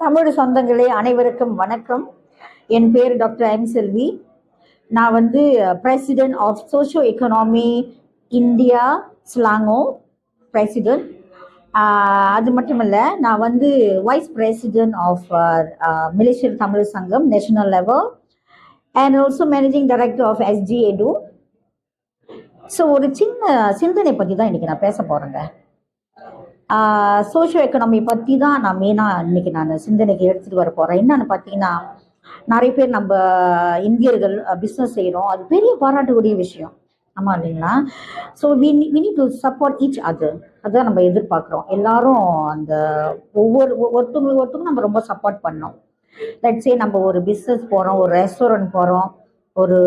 தமிழ் சொந்தங்களே அனைவருக்கும் வணக்கம். என் பேர் டாக்டர் எம் செல்வி நான் வந்து president of socio economy India ஸ்லாங்கோ president அது மட்டும் இல்லை நான் வந்து vice president of Malaysian Tamil Sangam national level and also managing director of SGAD so ஒரு சின்ன சிந்தனை பற்றி தான் இன்றைக்கி நான் பேச போகிறேங்க சோஷியோ எக்கனாமி பற்றி தான் நான் மெயினாக இன்றைக்கி நான் சிந்தனைக்கு எடுத்துகிட்டு வர போகிறேன் என்னன்னு பார்த்தீங்கன்னா நிறைய பேர் நம்ம இந்தியர்கள் பிஸ்னஸ் செய்கிறோம் அது பெரிய பாராட்டக்கூடிய விஷயம். ஆமாம் இல்லைங்களா? So we we need to support each அது அதுதான் நம்ம எதிர்பார்க்குறோம். எல்லாரும் அந்த ஒவ்வொரு ஒருத்தவங்களுக்கு ஒருத்தவங்க நம்ம ரொம்ப சப்போர்ட் பண்ணோம். லட்சே நம்ம ஒரு பிஸ்னஸ் போகிறோம் ஒரு ரெஸ்டாரண்ட் போகிறோம் ஒரு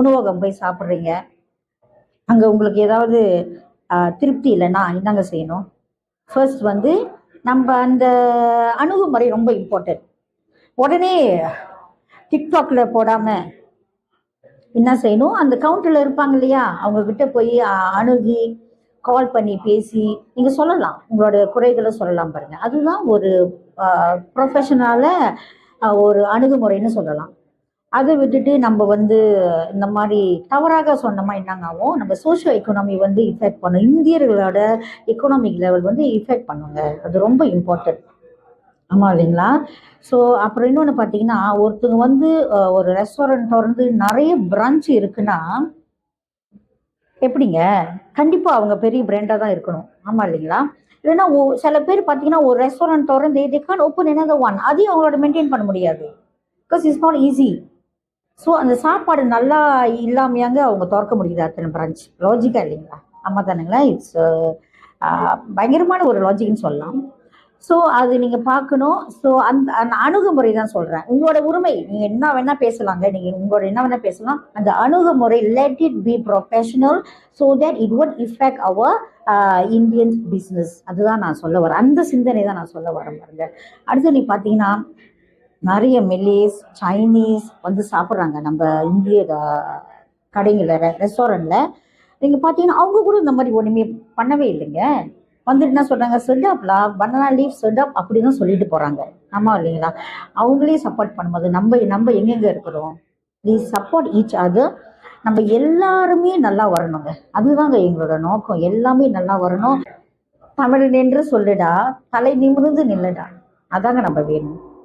உணவகம் போய் சாப்பிட்றீங்க. அங்கே உங்களுக்கு ஏதாவது திருப்தி இல்லைன்னா என்னங்க செய்யணும்? ஃபர்ஸ்ட் வந்து நம்ம அந்த அணுகுமுறை ரொம்ப இம்பார்ட்டன்ட் உடனே டிக்டாக்ல போடாமல் என்ன செய்யணும்? அந்த கவுண்டரில் இருப்பாங்க இல்லையா? அவங்க கிட்ட போய் அணுகி கால் பண்ணி பேசி நீங்கள் சொல்லலாம். உங்களோட குறைகளை சொல்லலாம் பாருங்க. அதுதான் ஒரு ப்ரொஃபஷனால ஒரு அணுகுமுறைன்னு சொல்லலாம். அதை விட்டுட்டு நம்ம வந்து இந்த மாதிரி தவறாக சொன்னோமா என்னங்க ஆகும்? நம்ம சோஷியோ எக்கனாமி வந்து இஃபெக்ட் பண்ணும். இந்தியர்களோட எக்கனாமிக் லெவல் வந்து இஃபெக்ட் பண்ணுங்க. அது ரொம்ப இம்பார்ட்டன்ட் ஆமாம் இல்லைங்களா? ஸோ அப்புறம் இன்னொன்று பார்த்தீங்கன்னா ஒருத்தங்க வந்து ஒரு ரெஸ்டாரண்ட் வந்து நிறைய பிரான்ச் இருக்குன்னா எப்படிங்க? கண்டிப்பாக அவங்க பெரிய பிராண்டாக தான் இருக்கணும். ஆமாம் இல்லைங்களா? இல்லைன்னா சில பேர் பார்த்தீங்கன்னா ஒரு ரெஸ்டாரண்ட் திறந்து தே கான் ஓப்பன் என்ன ஒன் அதையும் அவங்களோட மெயின்டைன் பண்ண முடியாது. Because it's not easy so அந்த சாப்பாடு நல்லா இல்லாமையாங்க அவங்க திறக்க முடியுது அத்தனை பிரான்ச் லாஜிக்காக இல்லைங்களா? ஆமாம் தானுங்களா? இட்ஸ் uh, பயங்கரமான ஒரு லாஜிக்னு சொல்லலாம். ஸோ அது நீங்கள் பார்க்கணும். ஸோ அந்த அந்த அணுகுமுறை தான் சொல்கிறேன் உங்களோட உரிமை நீங்கள் என்ன வேணால் பேசலாங்க. நீங்கள் உங்களோட என்ன வேணால் பேசலாம். அந்த அணுகுமுறை let it be professional so that it won't effect our Indian business அதுதான் நான் சொல்ல வரேன். அந்த சிந்தனை தான் நான் சொல்ல வரேன் பாருங்க. அடுத்து நீ பார்த்தீங்கன்னா நிறைய மெல்லிஸ் சைனீஸ் வந்து சாப்பிட்றாங்க. நம்ம இந்திய கடைங்களில் ரெஸ்டாரண்ட்டில் நீங்கள் பார்த்தீங்கன்னா அவங்க கூட இந்த மாதிரி ஒன்றுமே பண்ணவே இல்லைங்க. வந்துட்டு என்ன சொல்கிறாங்க செடாப்லா பனானா லீஃப் செடாப் அப்படி தான் சொல்லிட்டு போகிறாங்க ஆமாம் இல்லைங்களா? அவங்களே சப்போர்ட் பண்ணும்போது நம்ம நம்ம எங்கெங்கே இருக்கிறோம்? ப்ளீஸ் சப்போர்ட் ஈச் அதர் நம்ம எல்லாருமே நல்லா வரணுங்க. அதுதாங்க எங்களோட நோக்கம். எல்லாமே நல்லா வரணும். தமிழ் என்று சொல்லுடா. தலை நிமிர்ந்து நில்லுடா. அதாங்க நம்ம வேணும்.